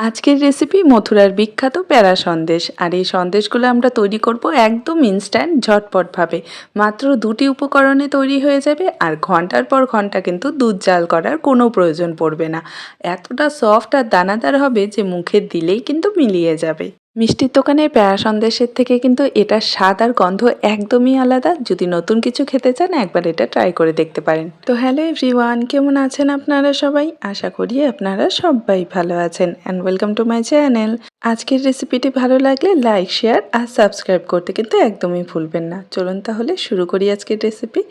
আজকের রেসিপি মথুরার বিখ্যাত প্যারা সন্দেশ। আর এই সন্দেশগুলো আমরা তৈরি করব একদম ইনস্ট্যান্ট ঝটপটভাবে। মাত্র দুটি উপকরণে তৈরি হয়ে যাবে আর ঘণ্টার পর ঘণ্টা কিন্তু দুধ জাল করার কোনো প্রয়োজন পড়বে না। এতটা সফট আর দানাদার হবে যে মুখে দিলেই কিন্তু মিলিয়ে যাবে। মিষ্টির দোকানের প্যারা সন্দেশের থেকে কিন্তু এটার স্বাদ আর গন্ধ একদমই আলাদা। যদি নতুন কিছু খেতে চান, একবার এটা ট্রাই করে দেখতে পারেন। তো হ্যালো এভরিওয়ান কেমন আছেন আপনারা সবাই? আশা করি আপনারা সবাই ভালো আছেন। And welcome to my channel আজকের রেসিপিটি ভালো লাগলে লাইক শেয়ার আর সাবস্ক্রাইব করতে কিন্তু একদমই ভুলবেন না। চলুন তাহলে শুরু করি আজকের রেসিপি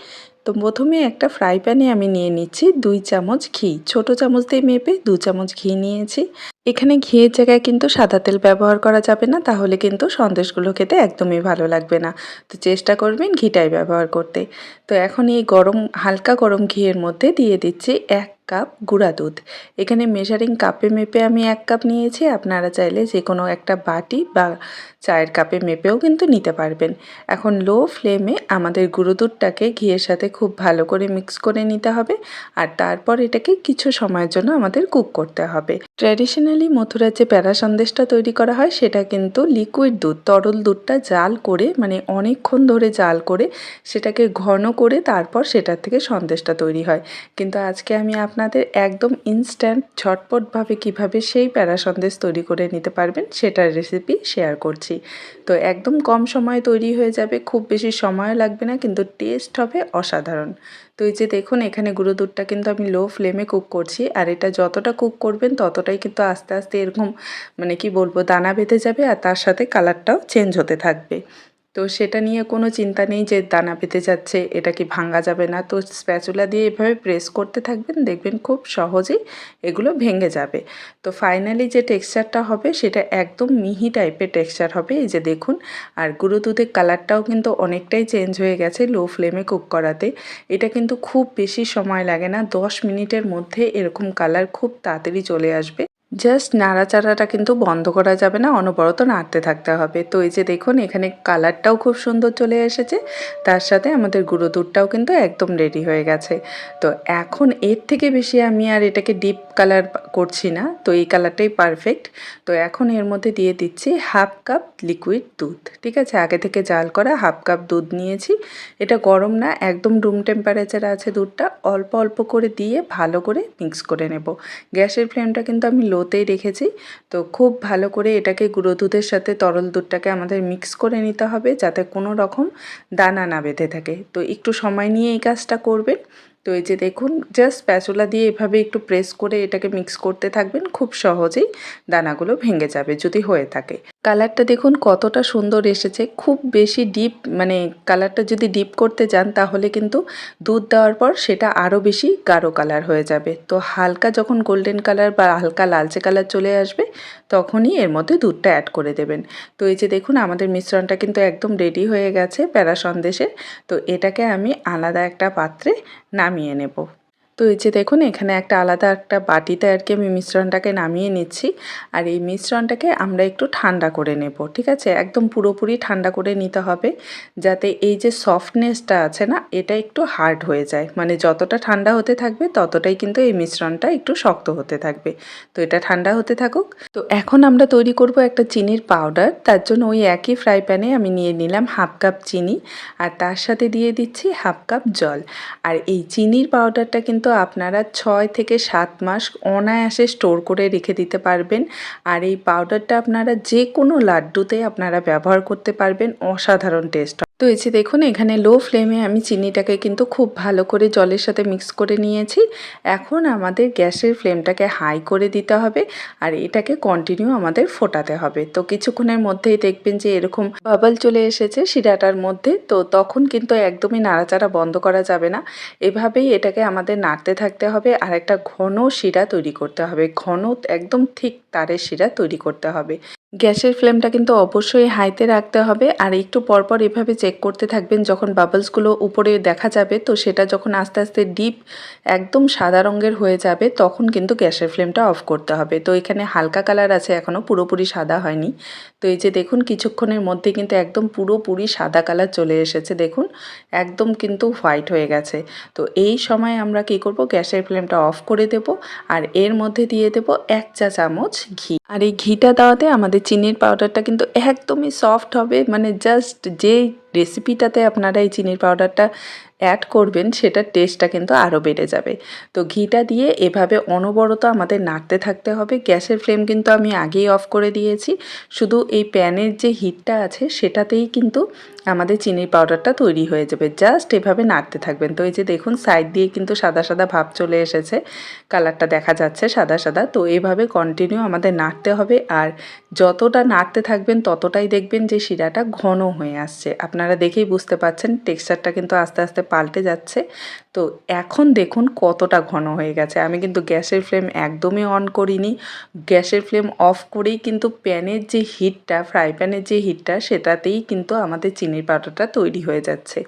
তো প্রথমে একটা ফ্রাই প্যানে আমি নিয়ে নিচ্ছি দুই চামচ ঘি। ছোট চামচ দিয়ে মেপে দু চামচ ঘি নিয়েছি। এখানে ঘিয়ের জায়গায় কিন্তু সাদা তেল ব্যবহার করা যাবে না, তাহলে কিন্তু সন্দেশগুলো খেতে একদমই ভালো লাগবে না। তো চেষ্টা করবেন ঘিটাই ব্যবহার করতে। তো এখন এই গরম, হালকা গরম ঘিয়ের মধ্যে দিয়ে দিচ্ছি এক কাপ, গুঁড়া দুধ। এখানে মেজারিং কাপে মেপে আমি এক কাপ নিয়েছি, আপনারা চাইলে যে কোনো একটা বাটি বা চায়ের কাপে মেপেও কিন্তু নিতে পারবেন। এখন লো ফ্লেমে আমাদের গুঁড়ো দুধটাকে ঘিয়ের সাথে খুব ভালো করে মিক্স করে নিতে হবে আর তারপর এটাকে কিছু সময়ের জন্য আমাদের কুক করতে হবে। ট্র্যাডিশনালি মথুরার যে প্যারা সন্দেশটা তৈরি করা হয়, সেটা কিন্তু লিকুইড দুধ, তরল দুধটা জাল করে মানে অনেকক্ষণ ধরে জাল করে সেটাকে ঘন করে তারপর সেটার থেকে সন্দেশটা তৈরি হয়। কিন্তু আজকে আমি আপনাদের একদম ইনস্ট্যান্ট ঝটপটভাবে কীভাবে সেই প্যারা সন্দেশ তৈরি করে নিতে পারবেন সেটার রেসিপি শেয়ার করছি। তো একদম কম সময়ে তৈরি হয়ে যাবে, খুব বেশি সময় লাগবে না, কিন্তু টেস্ট হবে অসাধারণ। তো এই যে দেখুন, এখানে গুঁড়ো দুধটা কিন্তু আমি লো ফ্লেমে কুক করছি, আর এটা যতটা কুক করবেন ততটাই কিন্তু আস্তে আস্তে এরকম মানে কি বলব, দানা বেঁধে যাবে আর তার সাথে কালারটাও চেঞ্জ হতে থাকবে। তো সেটা নিয়ে কোনো চিন্তা নেই যে দানা পেতে যাচ্ছে, এটা কি ভাঙা যাবে না। তো স্প্যাচুলা দিয়ে এভাবে প্রেস করতে থাকবেন, দেখবেন খুব সহজেই এগুলো ভেঙে যাবে। তো ফাইনালি যে টেক্সচারটা হবে সেটা একদম মিহি টাইপের টেক্সচার হবে, এই যে দেখুন। আর গুঁড়ো দুধের কালারটাও কিন্তু অনেকটাই চেঞ্জ হয়ে গেছে লো ফ্লেমে কুক করাতে। এটা কিন্তু খুব বেশি সময় লাগে না, দশ মিনিটের মধ্যে এরকম কালার খুব তাড়াতাড়ি চলে আসবে। জাস্ট নাড়াচাড়াটা কিন্তু বন্ধ করা যাবে না, অনবরত নাড়তে থাকতে হবে। তো এই যে দেখুন, এখানে কালারটাও খুব সুন্দর চলে এসেছে, তার সাথে আমাদের গুঁড়ো দুধটাও কিন্তু একদম রেডি হয়ে গেছে। তো এখন এর থেকে বেশি আমি আর এটাকে ডিপ কালার করছি না, তো এই কালারটাই পারফেক্ট তো এখন এর মধ্যে দিয়ে দিচ্ছি হাফ কাপ লিকুইড দুধ, ঠিক আছে? আগে থেকে জাল করা হাফ কাপ দুধ নিয়েছি। এটা গরম না, একদম রুম টেম্পারেচার আছে দুধটা। অল্প অল্প করে দিয়ে ভালো করে মিক্স করে নেব। গ্যাসের ফ্লেমটা কিন্তু আমি লোতেই রেখেছি। তো খুব ভালো করে এটাকে গুঁড়ো দুধের সাথে তরল দুধটাকে আমাদের মিক্স করে নিতে হবে যাতে কোনো রকম দানা না বেঁধে থাকে। তো একটু সময় নিয়ে এই কাজটা করবেন। তো এই যে দেখুন জাস্ট প্যাচুলা দিয়ে এভাবে একটু প্রেস করে এটাকে মিক্স করতে থাকবেন, খুব সহজেই দানাগুলো ভেঙে যাবে যদি হয়ে থাকে। কালারটা দেখুন কতটা সুন্দর এসেছে, খুব বেশি ডিপ মানে কালারটা যদি ডিপ করতে যান তাহলে কিন্তু দুধ দেওয়ার পর সেটা আরও বেশি গাঢ় কালার হয়ে যাবে। তো হালকা যখন গোল্ডেন কালার বা হালকা লালচে কালার চলে আসবে, তখনই এর মধ্যে দুধটা অ্যাড করে দেবেন। তো এই যে দেখুন, আমাদের মিশ্রণটা কিন্তু একদম রেডি হয়ে গেছে প্যারা সন্দেশে। তো এটাকে আমি আলাদা একটা পাত্রে নামিয়ে নেব। তো এই যে দেখুন, এখানে একটা আলাদা একটা বাটিতে আর কি আমি মিশ্রণটাকে নামিয়ে নিচ্ছি। আর এই মিশ্রণটাকে আমরা একটু ঠান্ডা করে নেব, ঠিক আছে? একদম পুরোপুরি ঠান্ডা করে নিতে হবে যাতে এই যে সফটনেসটা আছে না, এটা একটু হার্ড হয়ে যায়। মানে যতটা ঠান্ডা হতে থাকবে, ততটাই কিন্তু এই মিশ্রণটা একটু শক্ত হতে থাকবে। তো এটা ঠান্ডা হতে থাকুক। তো এখন আমরা তৈরি করব একটা চিনির পাউডার। তার জন্য ওই একই ফ্রাই প্যানে আমি নিয়ে নিলাম হাফ কাপ চিনি। আর তার সাথে দিয়ে দিচ্ছি হাফ কাপ জল। আর এই চিনির পাউডারটা কিন্তু আপনারা ছয় থেকে সাত মাস অনায়াসে স্টোর করে রেখে দিতে পারবেন। আর এই পাউডারটা আপনারা যে কোনো লাড্ডুতে আপনারা ব্যবহার করতে পারবেন। অসাধারণ টেস্ট। তো এই দেখুন, এখানে লো ফ্লেমে আমি চিনিটাকে কিন্তু খুব ভালো করে জলের সাথে মিক্স করে নিয়েছি। এখন আমাদের গ্যাসের ফ্লেমটাকে হাই করে দিতে হবে আর এটাকে কন্টিনিউ আমাদের ফোটাতে হবে। তো কিছুক্ষণের মধ্যেই দেখবেন যে এরকম বাবল চলে এসেছে শিরাটার মধ্যে, তো তখন কিন্তু একদমই নাড়াচাড়া বন্ধ করা যাবে না। এভাবেই এটাকে আমাদের নাড়তে থাকতে হবে আর একটা ঘন শিরা তৈরি করতে হবে। ঘন একদম ঠিক তারের শিরা তৈরি করতে হবে। গ্যাসের ফ্লেমটা কিন্তু অবশ্যই হাইতে রাখতে হবে আর একটু পরপর এভাবে চেক করতে থাকবেন যখন বাবলসগুলো উপরে দেখা যাবে। তো সেটা যখন আস্তে আস্তে ডিপ একদম সাদা রঙের হয়ে যাবে তখন কিন্তু গ্যাসের ফ্লেমটা অফ করতে হবে। তো এখানে হালকা কালার আছে এখনও পুরোপুরি সাদা হয়নি। তো এই যে দেখুন কিছুক্ষণের মধ্যে কিন্তু একদম পুরোপুরি সাদা কালার চলে এসেছে, দেখুন একদম কিন্তু হোয়াইট হয়ে গেছে। তো এই সময় আমরা কি করব? গ্যাসের ফ্লেমটা অফ করে দেব আর এর মধ্যে দিয়ে দেব এক চা চামচ ঘি। আর এই ঘিটা দেওয়াতে আমাদের চিনির পাউডারটা কিন্তু একদমই সফট হবে মানে জাস্ট যে রেসিপিটাতে আপনারা এই চিনির পাউডারটা অ্যাড করবেন, সেটার টেস্টটা কিন্তু আরও বেড়ে যাবে। তো ঘিটা দিয়ে এভাবে অনবরত আমাদের নাড়তে থাকতে হবে। গ্যাসের ফ্লেম কিন্তু আমি আগেই অফ করে দিয়েছি। শুধু এই প্যানের যে হিটটা আছে, সেটাতেই কিন্তু আমাদের চিনির পাউডারটা তৈরি হয়ে যাবে। জাস্ট এভাবে নাড়তে থাকবেন। তো এই যে দেখুন সাইড দিয়ে কিন্তু সাদা সাদা ভাব চলে এসেছে। কালারটা দেখা যাচ্ছে সাদা সাদা। তো এভাবে কন্টিনিউ আমাদের নাড়তে হবে। আর যতটা নাড়তে থাকবেন, ততটাই দেখবেন যে শিরাটা ঘন হয়ে আসছে। আপনারা দেখেই বুঝতে পাচ্ছেন টেক্সচারটা কিন্তু আস্তে আস্তে পাল্টে যাচ্ছে। তো এখন দেখুন কতটা ঘন হয়ে গেছে। আমি কিন্তু গ্যাসের ফ্লেম একদমই অন করিনি। গ্যাসের ফ্লেম অফ করেই কিন্তু প্যানের যে হিটটা, ফ্রাই প্যানের যে হিটটা, সেটাতেই কিন্তু আমাদের চিনির পাউডারটা তৈরি হয়ে যাচ্ছে।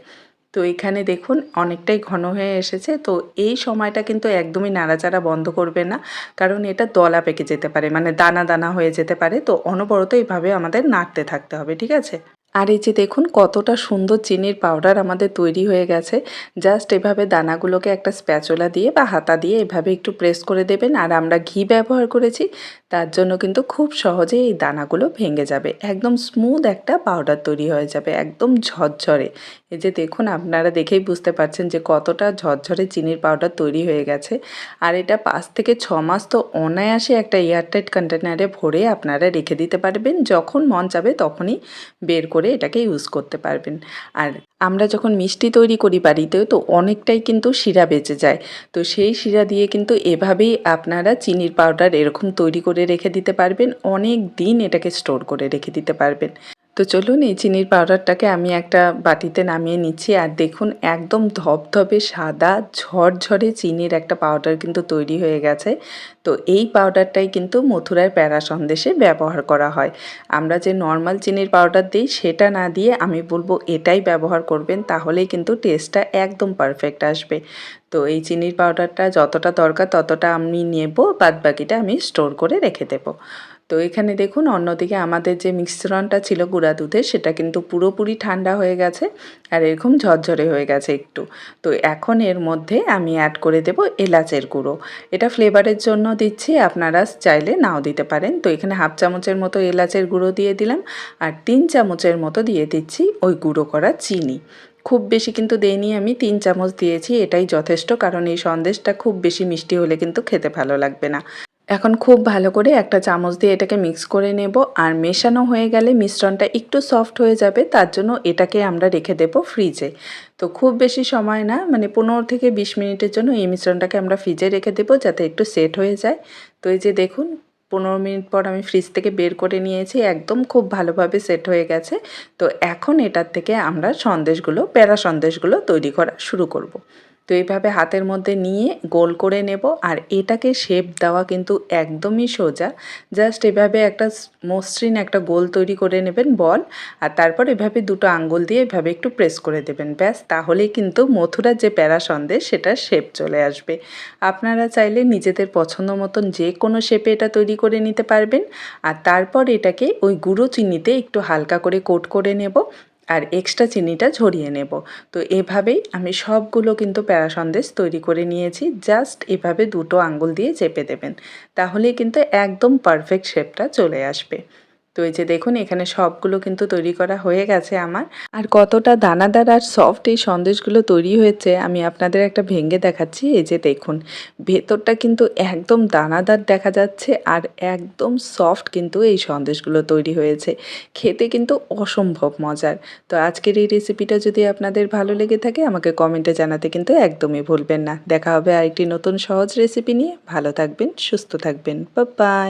তো এখানে দেখুন অনেকটাই ঘন হয়ে এসেছে। তো এই সময়টা কিন্তু একদমই নাড়াচাড়া বন্ধ করবে না, কারণ এটা দলা পেকে যেতে পারে মানে দানা দানা হয়ে যেতে পারে। তো অনবরত এইভাবে আমাদের নাড়তে থাকতে হবে, ঠিক আছে? আর এই যে দেখুন, কতটা সুন্দর চিনির পাউডার আমাদের তৈরি হয়ে গেছে। জাস্ট এভাবে দানাগুলোকে একটা স্প্যাচোলা দিয়ে বা হাতা দিয়ে এভাবে একটু প্রেস করে দেবেন। আর আমরা ঘি ব্যবহার করেছি, তার জন্য কিন্তু খুব সহজে এই দানাগুলো ভেঙে যাবে। একদম স্মুথ একটা পাউডার তৈরি হয়ে যাবে, একদম ঝরঝরে। এই যে দেখুন, আপনারা দেখেই বুঝতে পারছেন যে কতটা ঝরঝরে চিনির পাউডার তৈরি হয়ে গেছে। আর এটা পাঁচ থেকে ছ মাস তো অনায়াসে একটা এয়ারটাইট কন্টেনারে ভরে আপনারা রেখে দিতে পারবেন। যখন মন চাবে তখনই বের করে এটাকে ইউজ করতে পারবেন। আর আমরা যখন মিষ্টি তৈরি করি বাড়িতে তো অনেকটাই কিন্তু শিরা বেঁচে যায়। তো সেই শিরা দিয়ে কিন্তু এভাবেই আপনারা চিনির পাউডার এরকম তৈরি করে রেখে দিতে পারবেন। অনেক দিন এটাকে স্টোর করে রেখে দিতে পারবেন। তো চলুন এই চিনির পাউডারটাকে আমি একটা বাটিতে নামিয়ে নিচ্ছি। আর দেখুন, একদম ধপধপে সাদা, ঝরঝরে চিনির একটা পাউডার কিন্তু তৈরি হয়ে গেছে। তো এই পাউডারটাই কিন্তু মথুরার প্যারা সন্দেশে ব্যবহার করা হয়। আমরা যে নর্মাল চিনির পাউডার দিই, সেটা না দিয়ে আমি বলব এটাই ব্যবহার করবেন, তাহলেই কিন্তু টেস্টটা একদম পারফেক্ট আসবে। তো এই চিনির পাউডারটা যতটা দরকার ততটা আমি নেব বাদ বাকিটা আমি স্টোর করে রেখে দেবো। তো এখানে দেখুন, অন্যদিকে আমাদের যে মিশ্রণটা ছিল গুঁড়া দুধের, সেটা কিন্তু পুরোপুরি ঠান্ডা হয়ে গেছে আর এরকম ঝরঝরে হয়ে গেছে একটু। তো এখন এর মধ্যে আমি অ্যাড করে দেব এলাচের গুঁড়ো। এটা ফ্লেভারের জন্য দিচ্ছি, আপনারা চাইলে নাও দিতে পারেন। তো এখানে হাফ চামচের মতো এলাচের গুঁড়ো দিয়ে দিলাম আর তিন চামচের মতো দিয়ে দিচ্ছি ওই গুঁড়ো করা চিনি। খুব বেশি কিন্তু দেইনি আমি, তিন চামচ দিয়েছি, এটাই যথেষ্ট কারণ এই সন্দেশটা খুব বেশি মিষ্টি হলে কিন্তু খেতে ভালো লাগবে না। এখন খুব ভালো করে একটা চামচ দিয়ে এটাকে মিক্স করে নেব, আর মেশানো হয়ে গেলে মিশ্রণটা একটু সফট হয়ে যাবে, তার জন্য এটাকে আমরা রেখে দেব ফ্রিজে তো খুব বেশি সময় না মানে পনেরো থেকে বিশ মিনিটের জন্য এই মিশ্রণটাকে আমরা ফ্রিজে রেখে দেবো যাতে একটু সেট হয়ে যায়। তো এই যে দেখুন, পনেরো মিনিট পর আমি ফ্রিজ থেকে বের করে নিয়েছি, একদম খুব ভালোভাবে সেট হয়ে গেছে। তো এখন এটার থেকে আমরা সন্দেশগুলো, প্যারা সন্দেশগুলো তৈরি করা শুরু করব। তো এইভাবে হাতের মধ্যে নিয়ে গোল করে নেব আর এটাকে শেপ দেওয়া কিন্তু একদমই সোজা। জাস্ট এভাবে একটা মসৃণ একটা গোল তৈরি করে নেবেন বল আর তারপর এভাবে দুটো আঙ্গুল দিয়ে এভাবে একটু প্রেস করে দেবেন। ব্যাস, তাহলেই কিন্তু মথুরার যে প্যারা সন্দেশ সেটার শেপ চলে আসবে। আপনারা চাইলে নিজেদের পছন্দ মতন যে কোনো শেপে এটা তৈরি করে নিতে পারবেন। আর তারপর এটাকে ওই গুঁড়ো চিনিতে একটু হালকা করে কোট করে নেব। আর এক্সট্রা চিনিটা ঝরিয়ে নেব। তো এভাবেই আমি সবগুলো কিন্তু প্যারা সন্দেশ তৈরি করে নিয়েছি। জাস্ট এভাবে দুটো আঙ্গুল দিয়ে চেপে দেবেন। তাহলে কিন্তু একদম পারফেক্ট শেপটা চলে আসবে। তো এই যে দেখুন, এখানে সবগুলো কিন্তু তৈরি করা হয়ে গেছে আমার। আর কতটা দানাদার আর সফট এই সন্দেশগুলো তৈরি হয়েছে, আমি আপনাদের একটা ভেঙে দেখাচ্ছি। এই যে দেখুন, ভেতরটা কিন্তু একদম দানাদার দেখা যাচ্ছে আর একদম সফট কিন্তু এই সন্দেশগুলো তৈরি হয়েছে। খেতে কিন্তু অসম্ভব মজার। তো আজকের এই রেসিপিটা যদি আপনাদের ভালো লেগে থাকে, আমাকে কমেন্টে জানাতে কিন্তু একদমই ভুলবেন না। দেখা হবে আরেকটি নতুন সহজ রেসিপি নিয়ে। ভালো থাকবেন, সুস্থ থাকবেন। বা বাই